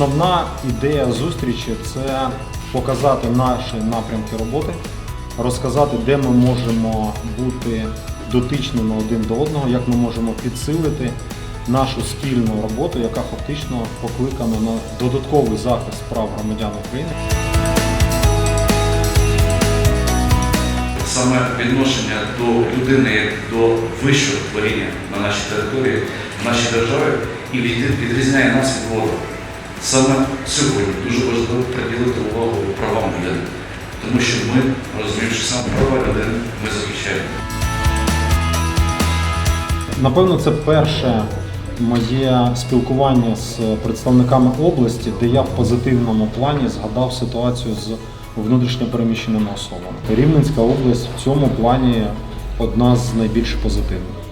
Основна ідея зустрічі це показати наші напрямки роботи, розказати, де ми можемо бути дотичними один до одного, як ми можемо підсилити нашу спільну роботу, яка фактично покликана на додатковий захист прав громадян України. Саме відношення до людини як до вищого творіння на нашій території, в нашій державі і відрізняє нас від ворога. Саме сьогодні дуже важливо приділити увагу правам людини, тому що ми розуміємо, що саме права людини ми захищаємо. Напевно, це перше моє спілкування з представниками області, де я в позитивному плані згадав ситуацію з внутрішньо переміщеними особами. Рівненська область в цьому плані одна з найбільш позитивних.